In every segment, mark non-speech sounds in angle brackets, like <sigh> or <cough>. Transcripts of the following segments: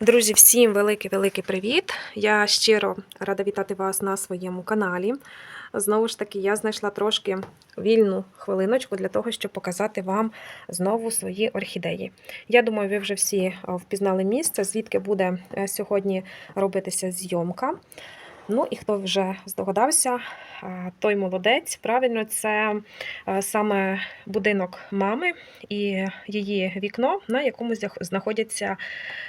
Друзі, всім великий-великий привіт! Я щиро рада вітати вас на своєму каналі. Знову ж таки, я знайшла трошки вільну хвилиночку для того, щоб показати вам знову свої орхідеї. Я думаю, ви вже всі е, впізнали місце, звідки буде е, сьогодні робитися зйомка. Ну і хто вже здогадався, е, той молодець. Правильно, це е, саме будинок мами і її вікно, на якому знаходяться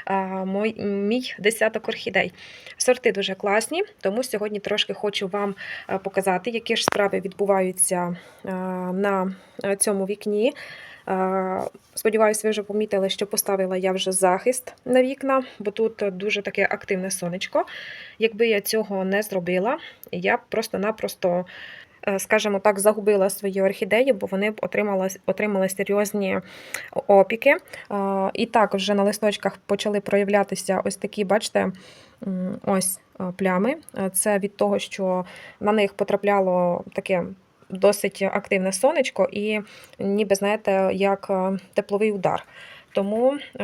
е, мій десяток орхідей. Сорти дуже класні, тому сьогодні трошки хочу вам показати, які ж справи відбуваються на цьому вікні. Е, Сподіваюся, ви вже помітили, що поставила я вже захист на вікна, бо тут дуже таке активне сонечко. Якби я цього не зробила, я б просто-напросто, е, скажімо так, загубила свої орхідеї, бо вони б отримали, отримали серйозні опіки. Е, І так вже на листочках почали проявлятися ось такі, бачите, ось плями. Це від того, що на них потрапляло таке. Досить активне сонечко, і ніби знаєте, як е, тепловий удар. Тому е,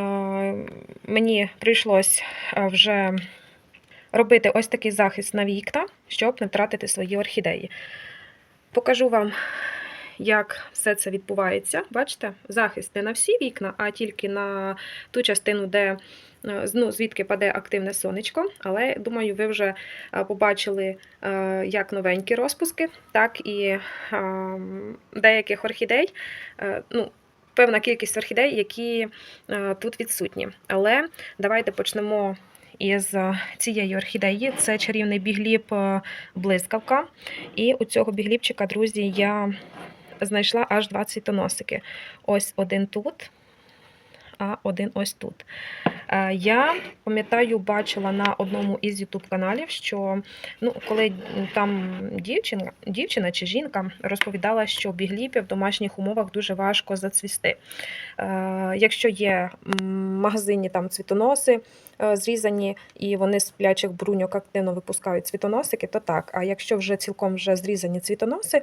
мені прийшлось е, вже робити ось такий захист на вікна, щоб не втратити свої орхідеї. Покажу вам, як все це відбувається. Бачите, захист не на всі вікна, а тільки на ту частину, де ну, звідки паде активне сонечко. Але думаю, ви вже е, побачили е, як новенькі розпуски, так і е, деяких орхідей. Е, Ну, Певна кількість орхідей, які е, тут відсутні. Але давайте почнемо із е, цієї орхідеї. Це чарівний бігліп е, блискавка. І у цього бігліпчика, друзі, я знайшла аж два цвітоносики. Ось один тут, а один ось тут. Е, Я пам'ятаю, бачила на одному із youtube каналів, що ну, коли там дівчина, дівчина чи жінка розповідала, що бігліпи в домашніх умовах дуже важко зацвісти. Е, Якщо є в магазині там цвітоноси е, зрізані, і вони з плячих бруньок активно випускають цвітоносики, то так. А якщо вже цілком вже зрізані цвітоноси,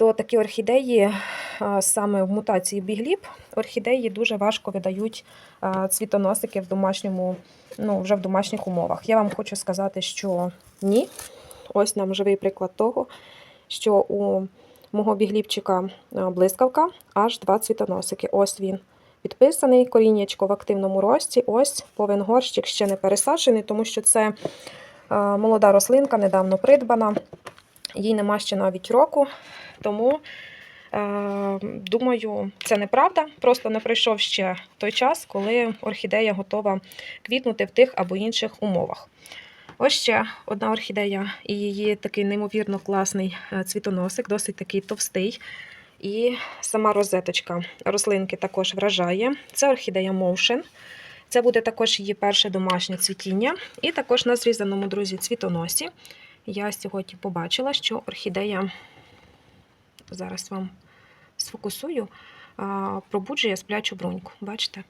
то такі орхідеї саме в мутації бігліп, орхідеї дуже важко видають цвітоносики в домашньому, ну, вже в домашніх умовах. Я вам хочу сказати, що ні. Ось нам живий приклад того, що у мого бігліпчика блискавка аж два цвітоносики. Ось він підписаний, коріннячко в активному рості. Ось повен горщик ще не пересаджений, тому що це молода рослинка, недавно придбана. Їй нема ще навіть року, тому е, думаю, це неправда. Просто не прийшов ще той час, коли орхідея готова квітнути в тих або інших умовах. Ось ще одна орхідея, і її такий неймовірно класний е, цвітоносик, досить такий товстий. І сама розеточка рослинки також вражає. Це орхідея Motion. Це буде також її перше домашнє цвітіння. І також на зрізаному, друзі, цвітоносі я сьогодні побачила, що орхідея, зараз вам сфокусую, пробуджує сплячу бруньку. Бачите?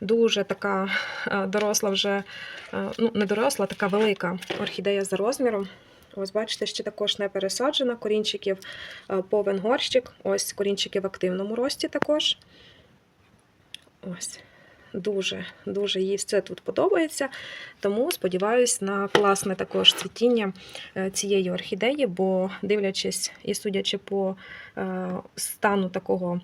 Дуже така е, доросла вже, е, ну, не доросла, така велика орхідея за розміром. Ось, бачите, ще також не пересаджена. Корінчиків е, повен горщик. Ось корінчики в активному рості також. Ось. Дуже, дуже їй все тут подобається. Тому сподіваюся на класне також цвітіння е, цієї орхідеї, бо дивлячись і судячи по е, стану такого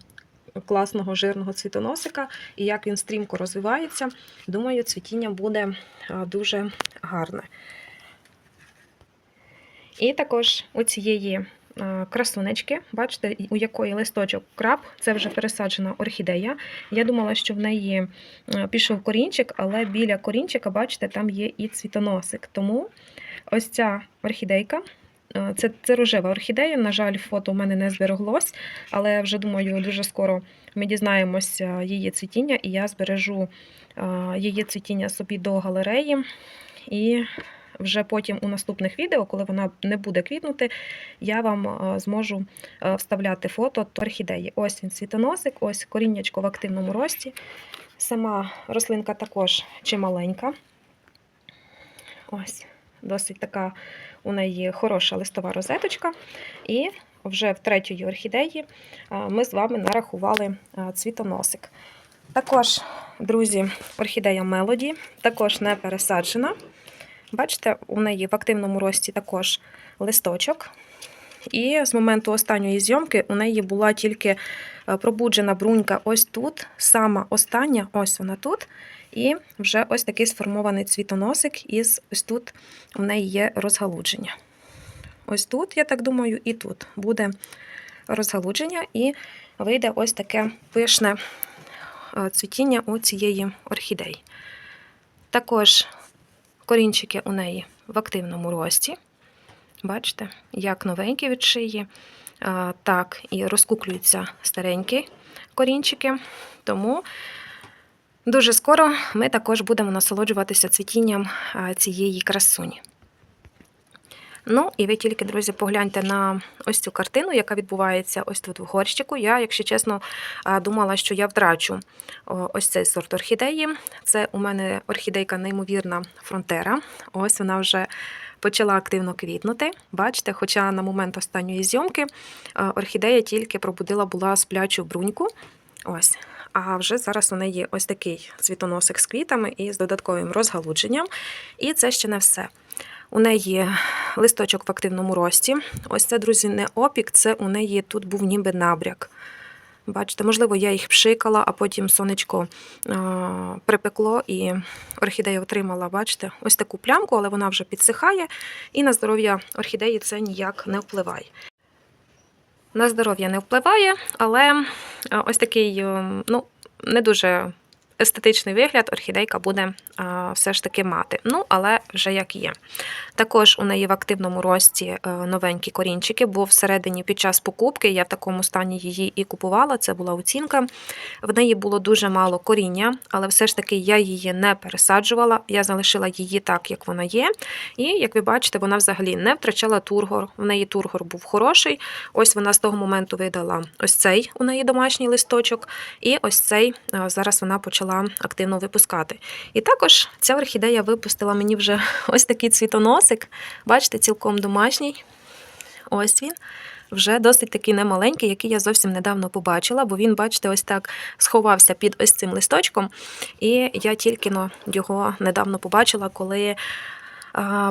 класного жирного цвітоносика і як він стрімко розвивається, думаю, цвітіння буде е, дуже гарне. І також у цієї красунечки, бачите, у якої листочок краб, це вже пересаджена орхідея. Я думала, що в неї е, пішов корінчик, але біля корінчика, бачите, там є і цвітоносик. Тому ось ця орхідейка. е, Це, це рожева орхідея. На жаль, фото у мене не збереглось, але я вже думаю, дуже скоро ми дізнаємося її цвітіння, і я збережу е, її цвітіння собі до галереї. І вже потім у наступних відео, коли вона не буде квітнути, я вам е, зможу е, вставляти фото орхідеї. Ось він цвітоносик, ось коріннячко в активному рості. Сама рослинка також чималенька. Ось, досить така у неї хороша листова розеточка. І вже в третьої орхідеї е, ми з вами нарахували цвітоносик. Також, друзі, орхідея Мелоді, також не пересаджена. Бачите, у неї в активному рості також листочок. І з моменту останньої зйомки у неї була тільки е, пробуджена брунька ось тут, сама остання, ось вона тут. І вже ось такий сформований цвітоносик, і ось тут у неї є розгалудження. Ось тут, я так думаю, і тут буде розгалудження, і вийде ось таке пишне е, цвітіння у цієї орхідеї. Також корінчики у неї в активному рості. Бачите, як новенькі від шиї, так і розкуклюються старенькі корінчики. Тому дуже скоро ми також будемо насолоджуватися цвітінням цієї красуні. Ну, і ви тільки, друзі, погляньте на ось цю картину, яка відбувається ось тут в горщику. Я, якщо чесно, думала, що я втрачу ось цей сорт орхідеї. Це у мене орхідейка неймовірна фронтера. Ось вона вже почала активно квітнути. Бачите, хоча на момент останньої зйомки орхідея тільки пробудила була сплячу бруньку. Ось. А вже зараз у неї ось такий цвітоносик з квітами і з додатковим розгалудженням. І це ще не все. У неї листочок в активному рості. Ось це, друзі, не опік, це у неї тут був ніби набряк. Бачите, можливо, я їх пшикала, а потім сонечко а, припекло і орхідея отримала, бачите, ось таку плямку, але вона вже підсихає, і на здоров'я орхідеї це ніяк не впливає. На здоров'я не впливає, але ось такий, е, ну, не дуже естетичний вигляд орхідейка буде все ж таки мати. Ну, але вже як є. Також у неї в активному рості е, новенькі корінчики, бо всередині під час покупки я в такому стані її і купувала. Це була оцінка. В неї було дуже мало коріння, але все ж таки я її не пересаджувала. Я залишила її так, як вона є. І як ви бачите, вона взагалі не втрачала тургор. В неї тургор був хороший. Ось вона з того моменту видала ось цей у неї домашній листочок, і ось цей е, зараз вона почала активно випускати. І також ця орхідея випустила мені вже <laughs> ось такий цвітоносик. Бачите, цілком домашній. Ось він. Вже досить такий немаленький, який я зовсім недавно побачила, бо він, бачите, ось так сховався під ось цим листочком. І я тільки його недавно побачила, коли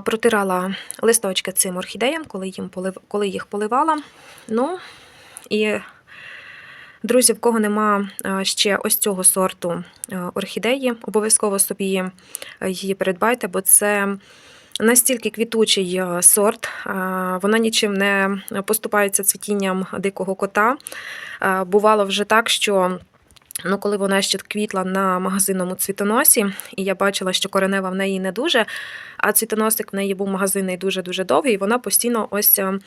протирала листочки цим орхідеям, коли, їм полив, коли їх поливала. Ну, і Друзі, в кого нема ще ось цього сорту орхідеї, обов'язково собі її передбайте, бо це настільки квітучий сорт, вона нічим не поступається цвітінням дикого кота. Бувало вже так, що. Ну, коли вона ще квітла на магазинному цвітоносі, і я бачила, що коренева в неї не дуже, а цвітоносик в неї був магазинний дуже-дуже довгий, і вона постійно ось е,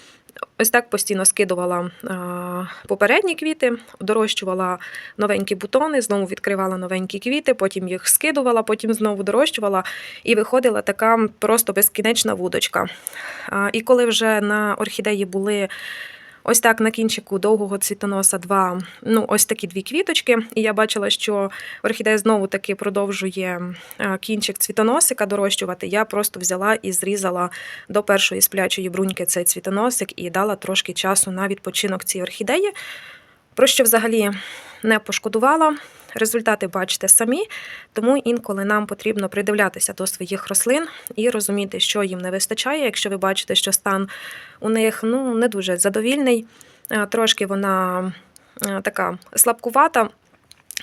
ось так постійно скидувала а, попередні квіти, дорощувала новенькі бутони, знову відкривала новенькі квіти, потім їх скидувала, потім знову дорощувала, і виходила така просто безкінечна вудочка. І коли вже на орхідеї були. Ось так на кінчику довгого цвітоноса два, ну ось такі дві квіточки. І я бачила, що орхідея знову таки продовжує е, кінчик цвітоносика дорощувати. Я просто взяла і зрізала до першої сплячої бруньки цей цвітоносик і дала трошки часу на відпочинок цій орхідеї. Про що взагалі не пошкодувала. Результати бачите самі, тому інколи нам потрібно придивлятися до своїх рослин і розуміти, що їм не вистачає. Якщо ви бачите, що стан у них ну, не дуже задовільний, е, трошки вона е, така слабкувата.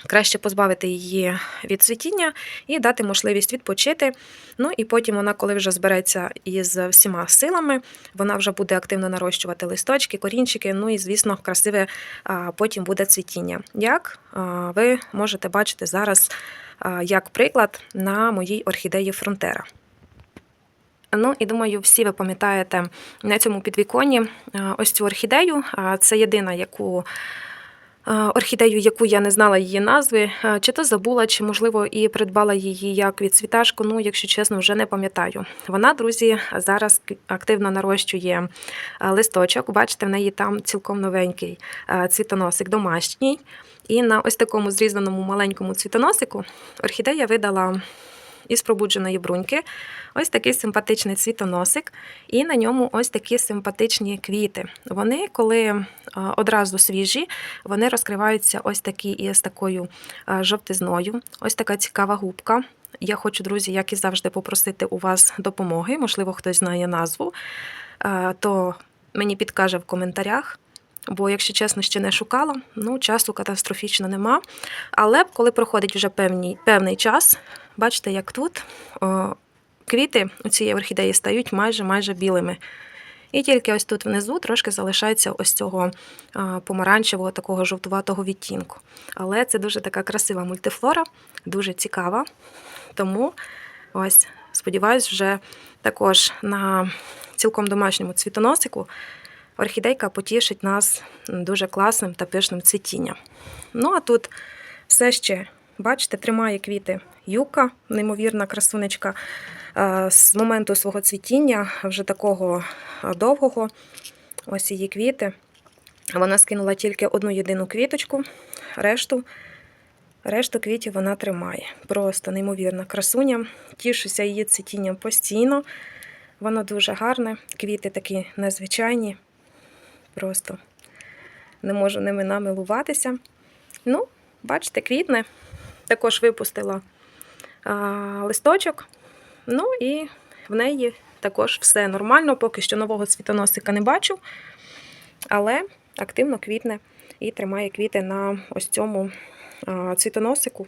Краще позбавити її від цвітіння і дати можливість відпочити. Ну і потім вона, коли вже збереться із всіма силами, вона вже буде активно нарощувати листочки, корінчики. Ну і, звісно, красиве потім буде цвітіння. Як ви можете бачити зараз, як приклад на моїй орхідеї Фронтера. Ну і думаю, всі ви пам'ятаєте на цьому підвіконні ось цю орхідею. Це єдина, яку орхідею, яку я не знала її назви, чи то забула, чи, можливо, і придбала її як відцвіташку, ну, якщо чесно, вже не пам'ятаю. Вона, друзі, зараз активно нарощує листочок. Бачите, в неї там цілком новенький цвітоносик домашній. І на ось такому зрізаному маленькому цвітоносику орхідея видала із пробудженої бруньки. Ось такий симпатичний цвітоносик, і на ньому ось такі симпатичні квіти. Вони, коли е, одразу свіжі, вони розкриваються ось такі із такою е, жовтизною. Ось така цікава губка. Я хочу, друзі, як і завжди, попросити у вас допомоги. Можливо, хтось знає назву, е, то мені підкаже в коментарях. Бо, якщо чесно, ще не шукала, ну часу катастрофічно нема. Але коли проходить вже певний, певний час, бачите, як тут о, квіти у цієї орхідеї стають майже майже білими. І тільки ось тут внизу трошки залишається ось цього помаранчевого, такого жовтуватого відтінку. Але це дуже така красива мультифлора, дуже цікава. Тому ось, сподіваюсь, вже також на цілком домашньому цвітоносику орхідейка потішить нас дуже класним та пишним цвітінням. Ну а тут все ще, бачите, тримає квіти юка, неймовірна красунечка. Е, З моменту свого цвітіння, вже такого е, довгого, ось її квіти. Вона скинула тільки одну єдину квіточку, решту. Решту квітів вона тримає. Просто неймовірна красуня. Тішуся її цвітінням постійно. Воно дуже гарне. Квіти такі незвичайні. Просто не можу ними намилуватися. Ну, бачите, квітне. Також випустила а, листочок. Ну і в неї також все нормально. Поки що нового цвітоносика не бачу, але активно квітне і тримає квіти на ось цьому а, цвітоносику,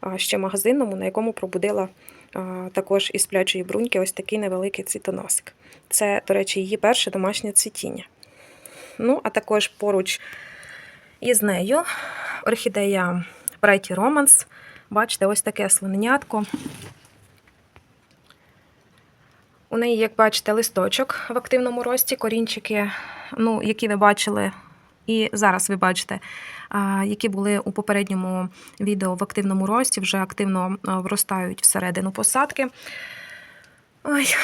а, ще магазинному, на якому пробудила а, також із сплячої бруньки ось такий невеликий цвітоносик. Це, до речі, її перше домашнє цвітіння. Ну, а також поруч із нею орхідея Brighty Romance. Бачите, ось таке слоненятко. У неї, як бачите, листочок в активному рості, корінчики, ну, які ви бачили, і зараз ви бачите, які були у попередньому відео в активному рості, вже активно вростають всередину посадки. Ой,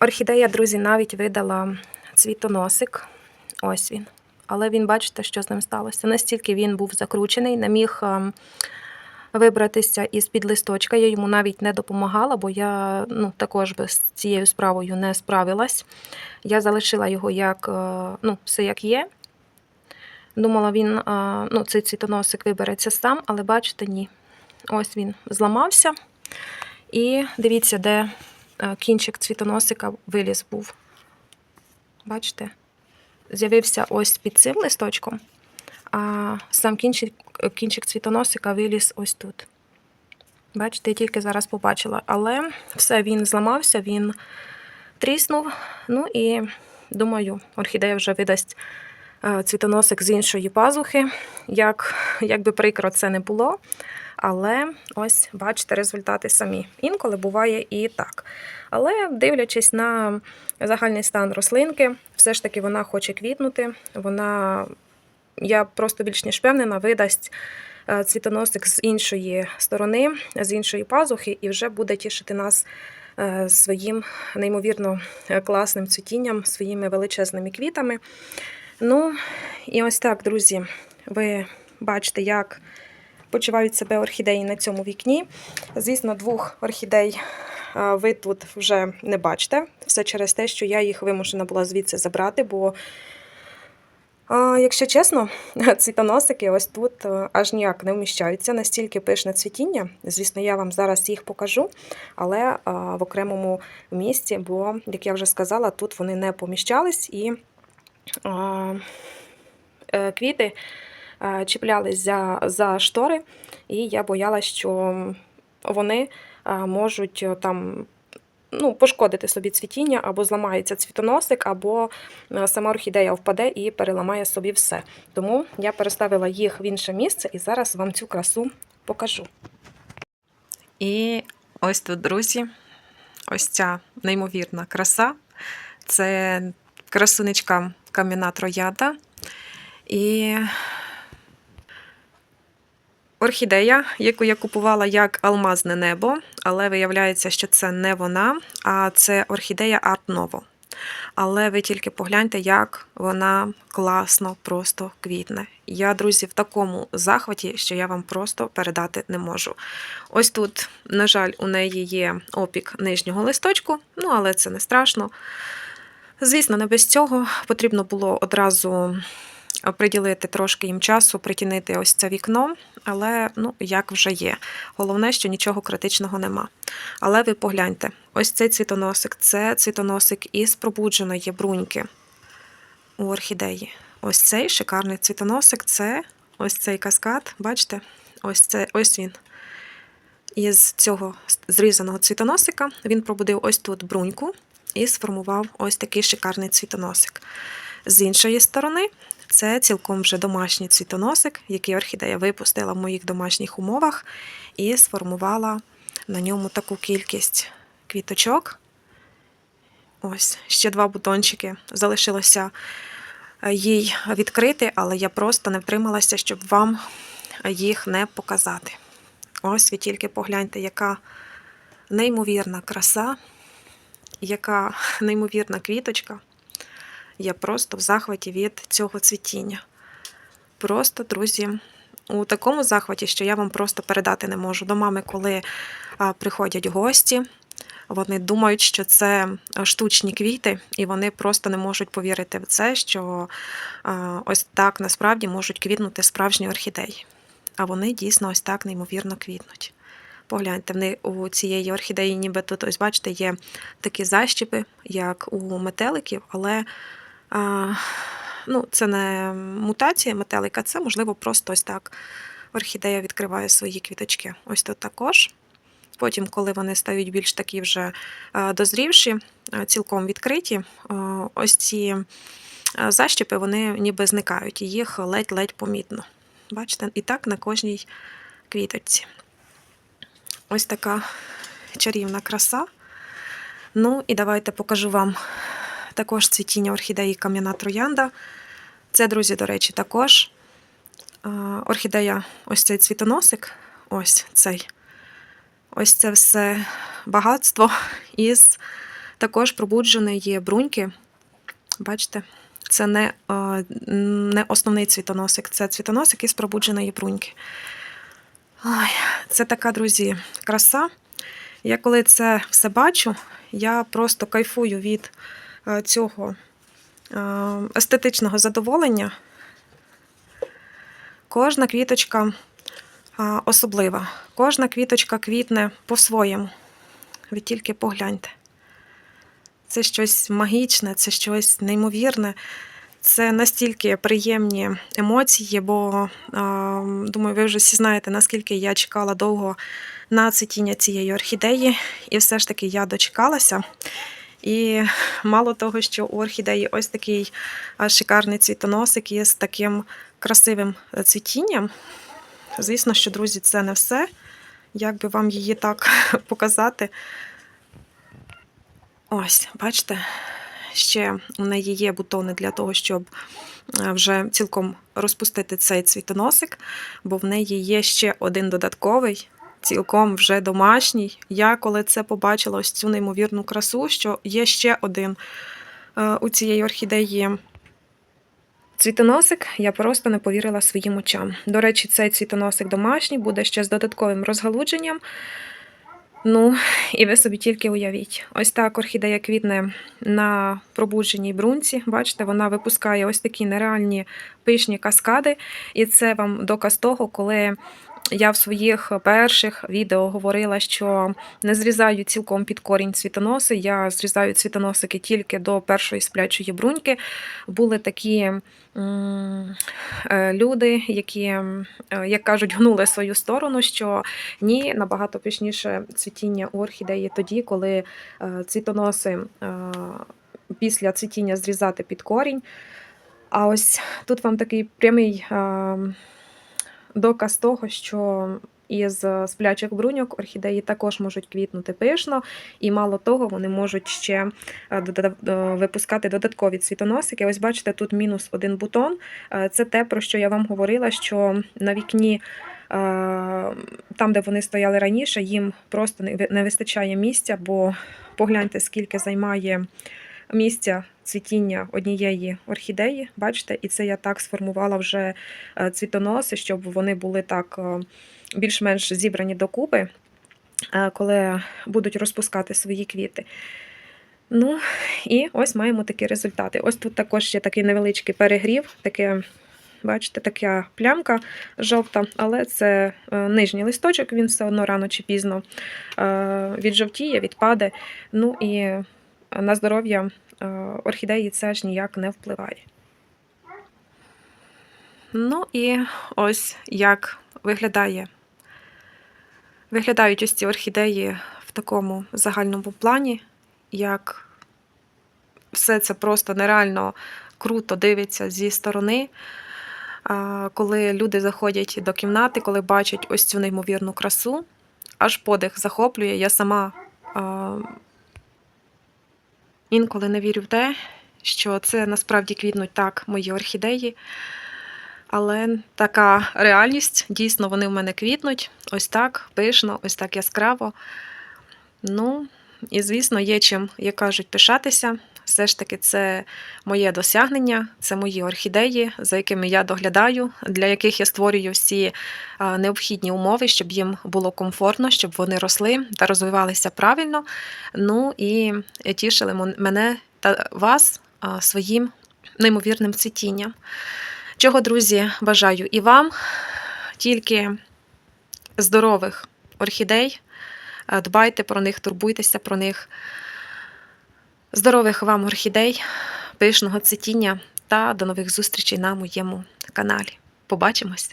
орхідея, друзі, навіть видала цвітоносик. Ось він. Але він, бачите, що з ним сталося. Настільки він був закручений, не міг ем, вибратися із під листочка. Я йому навіть не допомагала, бо я ну, також би з цією справою не справилась. Я залишила його як, е, ну, все як є. Думала, він, е, ну, цей цвітоносик вибереться сам, але бачите, ні. Ось він зламався. І дивіться, де е, кінчик цвітоносика виліз був. Бачите? З'явився ось під цим листочком, а сам кінчик, кінчик цвітоносика виліз ось тут. Бачите, я тільки зараз побачила. Але все, він зламався, він тріснув. Ну і думаю, орхідея вже видасть е, цвітоносик з іншої пазухи. Як, як би прикро це не було. Але ось бачите результати самі. Інколи буває і так. Але дивлячись на загальний стан рослинки, все ж таки вона хоче квітнути. Вона, я просто більш ніж впевнена, видасть е, цвітоносик з іншої сторони, з іншої пазухи, і вже буде тішити нас е, своїм неймовірно е, класним цвітінням, своїми величезними квітами. Ну, і ось так, друзі, ви бачите, як почувають себе орхідеї на цьому вікні. Звісно, двох орхідей ви тут вже не бачите. Все через те, що я їх вимушена була звідси забрати, бо, якщо чесно, <laughs> цвітоносики ось тут аж ніяк не вміщаються, настільки пишне цвітіння. Звісно, я вам зараз їх покажу, але в окремому місці, бо, як я вже сказала, тут вони не поміщались і е, квіти е, чіплялись за, за штори, і я боялася, що вони е, можуть е, там. Ну, пошкодити собі цвітіння, або зламається цвітоносик, або е, сама орхідея впаде і переламає собі все. Тому я переставила їх в інше місце і зараз вам цю красу покажу. І ось тут, друзі, ось ця неймовірна краса. Це красунечка кам'яна трояда. І орхідея, яку я купувала як алмазне небо, але виявляється, що це не вона, а це орхідея Art Novo. але ви тільки погляньте, як вона класно просто квітне. Я, друзі, в такому захваті, що я вам просто передати не можу. Ось тут, на жаль, у неї є опік нижнього листочку, ну але це не страшно. Звісно, не без цього потрібно було одразу приділити трошки їм часу, притінити ось це вікно, але ну, як вже є. Головне, що нічого критичного нема. Але ви погляньте, ось цей цвітоносик це цвітоносик із пробудженої бруньки у орхідеї. Ось цей шикарний цвітоносик це ось цей каскад, бачите? Ось, це, ось він. Із цього зрізаного цвітоносика він пробудив ось тут бруньку і сформував ось такий шикарний цвітоносик. З іншої сторони, це цілком вже домашній цвітоносик, який орхідея випустила в моїх домашніх умовах і сформувала на ньому таку кількість квіточок. Ось, ще два бутончики залишилося е, їй відкрити, але я просто не втрималася, щоб вам їх не показати. Ось ви тільки погляньте, яка неймовірна краса, яка <laughs> неймовірна квіточка. Я просто в захваті від цього цвітіння. Просто, друзі, у такому захваті, що я вам просто передати не можу. До мами, коли приходять гості, вони думають, що це штучні квіти, і вони просто не можуть повірити в це, що ось так насправді можуть квітнути справжні орхідеї. А вони дійсно ось так неймовірно квітнуть. Погляньте, вони у цієї орхідеї, ніби тут, ось бачите, є такі защіпи, як у метеликів, але ну, це не мутація метелика, це, можливо, просто ось так орхідея відкриває свої квіточки. Ось тут також. Потім, коли вони стають більш такі вже дозрівші, цілком відкриті, ось ці защіпи вони ніби зникають, і їх ледь-ледь помітно. Бачите, і так на кожній квіточці. Ось така чарівна краса. Ну, і давайте покажу вам також цвітіння орхідеї кам'яна троянда. Це, друзі, до речі, також орхідея, ось цей цвітоносик, ось цей. Ось це все багатство із також пробудженої бруньки. Бачите, це не, не основний цвітоносик, це цвітоносик із пробудженої бруньки. Ой, це така, друзі, краса. Я коли це все бачу, я просто кайфую від цього е, естетичного задоволення. Кожна квіточка е, особлива, кожна квіточка квітне по-своєму. Ви тільки погляньте. Це щось магічне, це щось неймовірне. Це настільки приємні емоції, бо думаю, ви вже всі знаєте, наскільки я чекала довго на цвітіння цієї орхідеї, і все ж таки я дочекалася. І мало того, що у орхідеї ось такий шикарний цвітоносик із таким красивим цвітінням. Звісно, що, друзі, це не все. Як би вам її так <laughs> показати? Ось, бачите? ще у неї є бутони для того, щоб е, вже цілком розпустити цей цвітоносик, бо в неї є ще один додатковий, цілком вже домашній. Я коли це побачила ось цю неймовірну красу, що є ще один е, у цієї орхідеї. Цвітоносик я просто не повірила своїм очам. До речі, цей цвітоносик домашній буде ще з додатковим розгалудженням. Ну, і ви собі тільки уявіть. Ось так орхідея квітне на пробудженій брунці. Бачите, вона випускає ось такі нереальні пишні каскади. І це вам доказ того, коли я в своїх перших відео говорила, що не зрізаю цілком під корінь цвітоноси. Я зрізаю цвітоносики тільки до першої сплячої бруньки. Були такі е, люди, які, е, як кажуть, гнули свою сторону, що ні, набагато пишніше цвітіння у орхідеї тоді, коли е, цвітоноси після цвітіння зрізати під корінь. А ось тут вам такий прямий доказ того, що із сплячих бруньок орхідеї також можуть квітнути пишно, і мало того, вони можуть ще е, випускати додаткові цвітоносики. Ось бачите, тут мінус один бутон. Е, це те, про що я вам говорила, що на вікні. Е, там, де вони стояли раніше, їм просто не вистачає місця, бо погляньте, скільки займає місця цвітіння однієї орхідеї. Бачите, і це я так сформувала вже е, цвітоноси, щоб вони були так е, більш-менш зібрані докупи, е, коли будуть розпускати свої квіти. Ну, і ось маємо такі результати. Ось тут також є такий невеличкий перегрів, таке, бачите, така плямка жовта, але це нижній листочок, він все одно рано чи пізно віджовтіє, відпаде. Ну і на здоров'я е, орхідеї це аж ніяк не впливає. Ну і ось як виглядає. Виглядають ось ці орхідеї в такому загальному плані, як все це просто нереально круто дивиться зі сторони. Коли люди заходять до кімнати, коли бачать ось цю неймовірну красу, аж подих захоплює. Я сама інколи не вірю в те, що це насправді квітнуть так мої орхідеї. Але така реальність, дійсно, вони в мене квітнуть. Ось так пишно, ось так яскраво. Ну, і, звісно, є чим, як кажуть, пишатися. Все ж таки, це моє досягнення, це мої орхідеї, за якими я доглядаю, для яких я створюю всі необхідні умови, щоб їм було комфортно, щоб вони росли та розвивалися правильно. Ну і тішили мене та вас своїм неймовірним цвітінням. Чого, друзі, бажаю і вам, тільки здорових орхідей. Е, Дбайте про них, турбуйтеся про них. Здорових вам орхідей, пишного цвітіння та до нових зустрічей на моєму каналі. Побачимось!